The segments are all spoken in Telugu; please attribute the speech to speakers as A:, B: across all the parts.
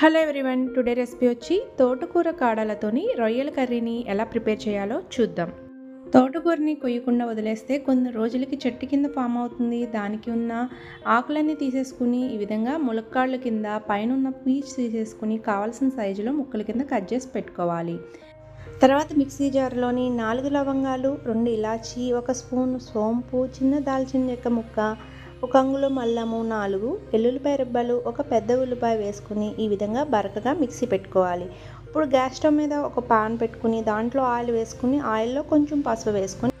A: హలో ఎవ్రీవన్ టుడే రెసిపీ వచ్చి తోటకూర కాడలతోని రొయ్యల కర్రీని ఎలా ప్రిపేర్ చేయాలో చూద్దాం. తోటకూరని కొయ్యకుండా వదిలేస్తే కొన్ని రోజులకి చెట్టు కింద ఫామ్ అవుతుంది. దానికి ఉన్న ఆకులన్నీ తీసేసుకుని ఈ విధంగా ములక్కాళ్ళ కింద పైన ఉన్న పీచ్ తీసేసుకుని కావాల్సిన సైజులో ముక్కల కింద కట్ చేసి పెట్టుకోవాలి. తర్వాత మిక్సీ జార్లోని నాలుగు లవంగాలు రెండు ఇలాచి ఒక స్పూన్ సోంపు చిన్న దాల్చిన చెక్క ముక్క ఒక అంగుళం అల్లము నాలుగు ఎల్లుల్లిపాయ రెబ్బలు ఒక పెద్ద ఉల్లిపాయ వేసుకుని ఈ విధంగా బరకగా మిక్సీ పెట్టుకోవాలి. ఇప్పుడు గ్యాస్ స్టవ్ మీద ఒక పాన్ పెట్టుకుని దాంట్లో ఆయిల్ వేసుకుని ఆయిల్లో కొంచెం పసుపు వేసుకుని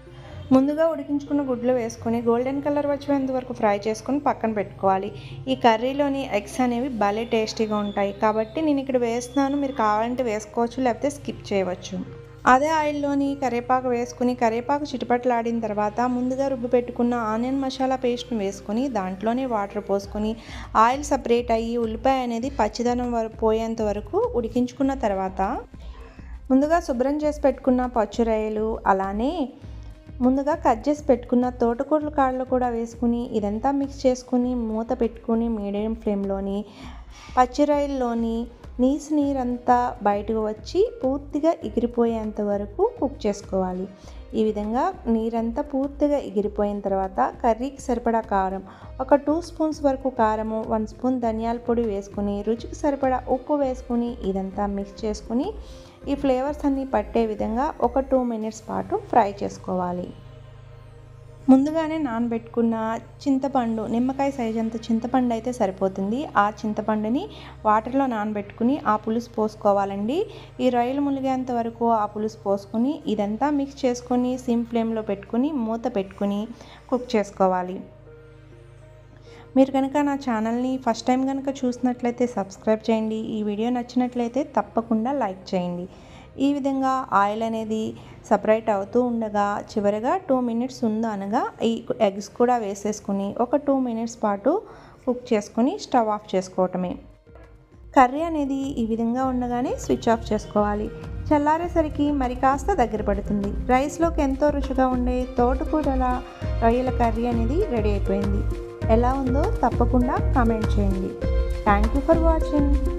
A: ముందుగా ఉడికించుకున్న గుడ్లు వేసుకొని గోల్డెన్ కలర్ వచ్చేంత వరకు ఫ్రై చేసుకొని పక్కన పెట్టుకోవాలి. ఈ కర్రీలోని ఎగ్స్ అనేవి భలే టేస్టీగా ఉంటాయి. కాబట్టి నేను ఇక్కడ వేస్తున్నాను. మీరు కావాలంటే వేసుకోవచ్చు లేకపోతే స్కిప్ చేయవచ్చు. అదే ఆయిల్లోని కరేపాకు వేసుకుని కరేపాకు చిటపట్లాడిన తర్వాత ముందుగా రుబ్బు పెట్టుకున్న ఆనియన్ మసాలా పేస్ట్ని వేసుకొని దాంట్లోనే వాటర్ పోసుకొని ఆయిల్ సపరేట్ అయ్యి ఉల్లిపాయ అనేది పచ్చిదనం వరకు పోయేంత వరకు ఉడికించుకున్న తర్వాత ముందుగా శుభ్రం చేసి పెట్టుకున్న పచ్చురాయలు అలానే ముందుగా కట్ చేసి పెట్టుకున్న తోటకూరల కాళ్ళు కూడా వేసుకుని ఇదంతా మిక్స్ చేసుకుని మూత పెట్టుకుని మీడియం ఫ్లేమ్లోని పచ్చిరాయల్లోని నీసు నీరంతా బయటకు వచ్చి పూర్తిగా ఎగిరిపోయేంత వరకు కుక్ చేసుకోవాలి. ఈ విధంగా నీరంతా పూర్తిగా ఎగిరిపోయిన తర్వాత కర్రీకి సరిపడా కారం ఒక టూ స్పూన్స్ వరకు కారము వన్ స్పూన్ ధనియాల పొడి వేసుకుని రుచికి సరిపడా ఉప్పు వేసుకుని ఇదంతా మిక్స్ చేసుకుని ఈ ఫ్లేవర్స్ అన్నీ పట్టే విధంగా ఒక టూ మినిట్స్ పాటు ఫ్రై చేసుకోవాలి. ముందుగానే నానబెట్టుకున్న చింతపండు నిమ్మకాయ సైజ్ అంత చింతపండు అయితే సరిపోతుంది. ఆ చింతపండుని వాటర్లో నానబెట్టుకుని ఆ పులుసు పోసుకోవాలండి. ఈ రొయ్యలు ములిగేంత వరకు ఆ పులుసు పోసుకొని ఇదంతా మిక్స్ చేసుకొని సిమ్ ఫ్లేమ్లో పెట్టుకుని మూత పెట్టుకుని కుక్ చేసుకోవాలి. మీరు కనుక నా ఛానల్ని ఫస్ట్ టైం కనుక చూసినట్లయితే సబ్స్క్రైబ్ చేయండి. ఈ వీడియో నచ్చినట్లయితే తప్పకుండా లైక్ చేయండి. ఈ విధంగా ఆయిల్ అనేది సపరేట్ అవుతూ ఉండగా చివరిగా టూ మినిట్స్ ఉంది అనగా ఈ ఎగ్స్ కూడా వేసేసుకుని ఒక టూ మినిట్స్ పాటు కుక్ చేసుకుని స్టవ్ ఆఫ్ చేసుకోవటమే. కర్రీ అనేది ఈ విధంగా ఉండగానే స్విచ్ ఆఫ్ చేసుకోవాలి. చల్లారేసరికి మరి కాస్త దగ్గర పడుతుంది. రైస్లోకి ఎంతో రుచిగా ఉండే తోటకూరల రొయ్యల కర్రీ అనేది రెడీ అయిపోయింది. ఎలా ఉందో తప్పకుండా కామెంట్ చేయండి. Thank you for watching.